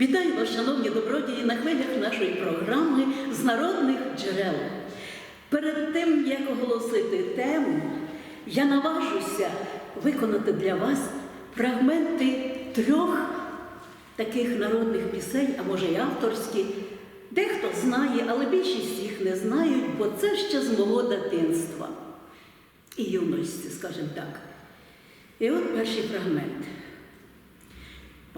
Вітаю вас, шановні добродії, на хвилях нашої програми з народних джерел. Перед тим, як оголосити тему, я наважуся виконати для вас фрагменти трьох таких народних пісень, а може й авторські. Дехто знає, але більшість їх не знають, бо це ще з мого дитинства і юності, скажімо так. І от перший фрагмент.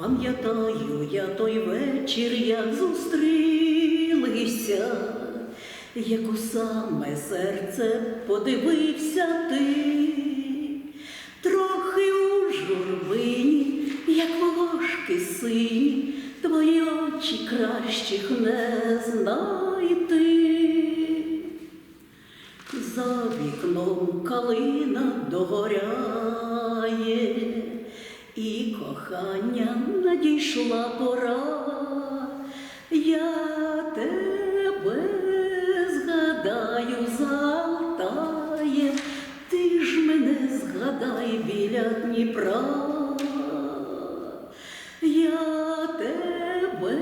Пам'ятаю я той вечір, як зустрілися, як у саме серце подивився ти, трохи у журбині, як волошки сині, твої очі кращих не знайти. За вікном калина догоряє, і кохання надійшла пора. Я тебе згадаю залтає, ти ж мене згадай біля Дніпра. Я тебе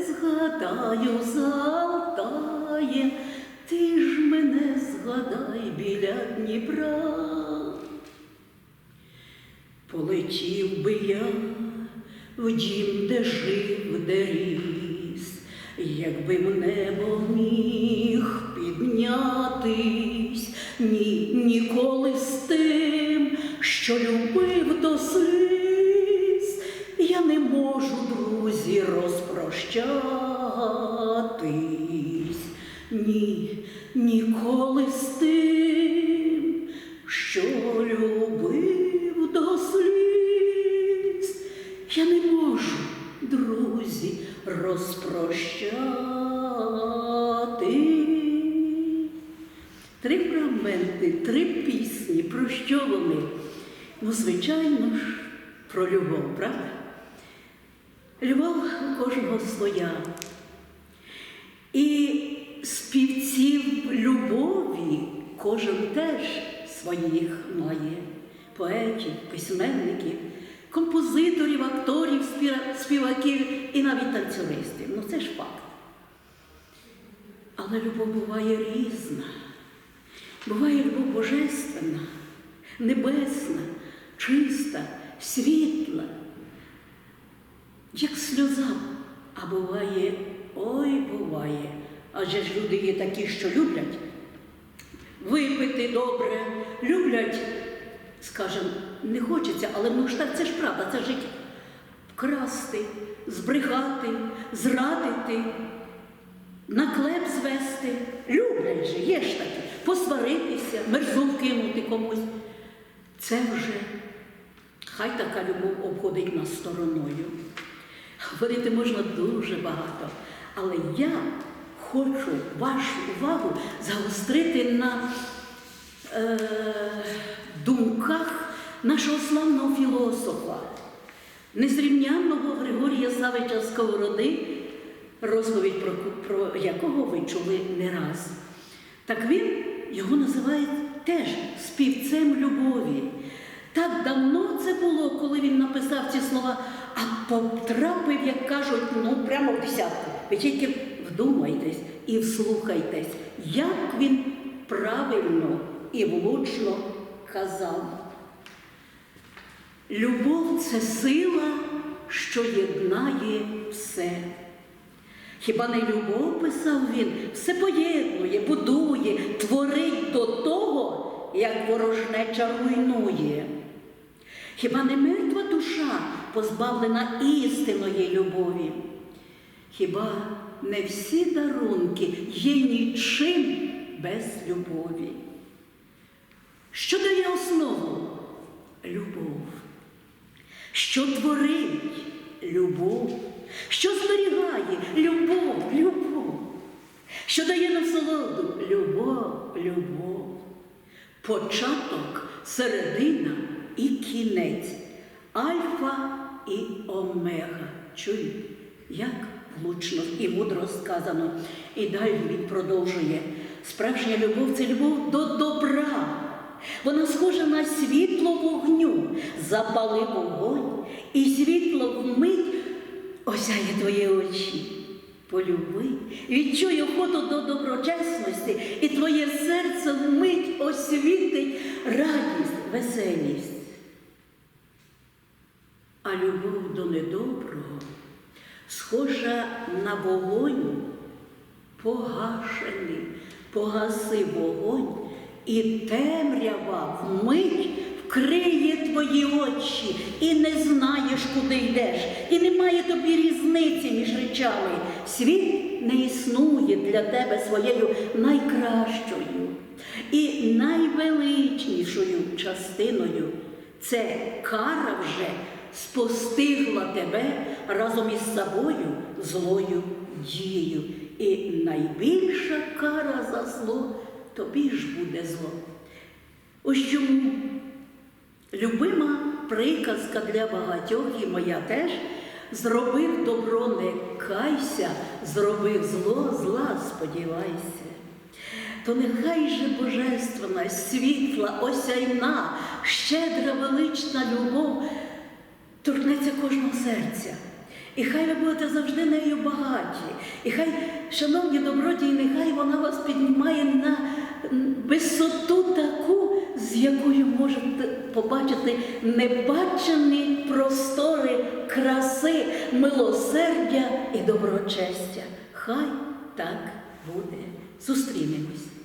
згадаю залтає, ти ж мене згадай біля Дніпра. Полетів би я в дім, де жив, де ріс, якби в небо міг піднятись, ні, ніколи з тим, що любив до сліз, я не можу, друзі, розпрощатись, ні, ніколи з тим, розпрощати. Три фрагменти, три пісні. Про що вони? Ну, звичайно ж, про любов, правда? Любов кожного своя. І співців любові кожен теж своїх має поетів, письменників, композиторів, акторів, співаків навіть танцюристів. Ну це ж факт. Але любов буває різна. Буває любов божественна, небесна, чиста, світла, як сльоза, а буває, ой, буває. Адже ж люди є такі, що люблять випити добре, люблять, скажімо, не хочеться, але ну ж так це ж правда, це життя. Вкрасти, збрехати, зрадити, на клеп звести. Люблять же, є ж такі, посваритися, мерзу вкинути комусь. Це вже хай така любов обходить нас стороною. Говорити можна дуже багато, але я хочу вашу увагу загострити на е, думках нашого славного філософа, незрівнянного Григорія Савича Сковороди, розповідь про, про якого ви чули не раз. Так він його називає теж співцем любові. Так давно це було, коли він написав ці слова, а потрапив, як кажуть, ну прямо в десятку. Ви тільки вдумайтесь і вслухайтесь, як він правильно і влучно казав. Любов це сила, що єднає все. Хіба не любов, писав він, все поєднує, будує, творить до того, як ворожнеча руйнує. Хіба не мертва душа, позбавлена істинної любові? Хіба не всі дарунки є нічим без любові? Що дає основу? Любов. Що творить любов, що зберігає любов, любов, що дає насолоду любов, любов, початок, середина і кінець, альфа і омега. Чуй, як влучно і мудро сказано. І далі він продовжує. Справжня любов це любов до добра. Вона схожа на світло вогню, запали вогонь, і світло вмить осяє твої очі. Полюби, відчуй охоту до доброчесності, і твоє серце вмить освітить радість, веселість. А любов до недоброго схожа на вогонь, погашений, погаси вогонь, і темрява вмить вкриє твої очі, і не знаєш, куди йдеш, і немає тобі різниці між речами. Світ не існує для тебе своєю найкращою і найвеличнішою частиною. Це кара вже спостигла тебе разом із собою злою дією. І найбільша кара за зло тобі ж буде зло. Ось чому любима приказка для багатьох, і моя теж, зробив добро не кайся, зробив зло, зла сподівайся. То нехай же божественна, світла, осяйна, щедра велична любов торкнеться кожного серця. І хай ви будете завжди нею багаті. І хай, шановні добродії, нехай вона вас піднімає на висоту таку, з якою можете побачити небачені простори краси, милосердя і доброчестя. Хай так буде. Зустрінемось.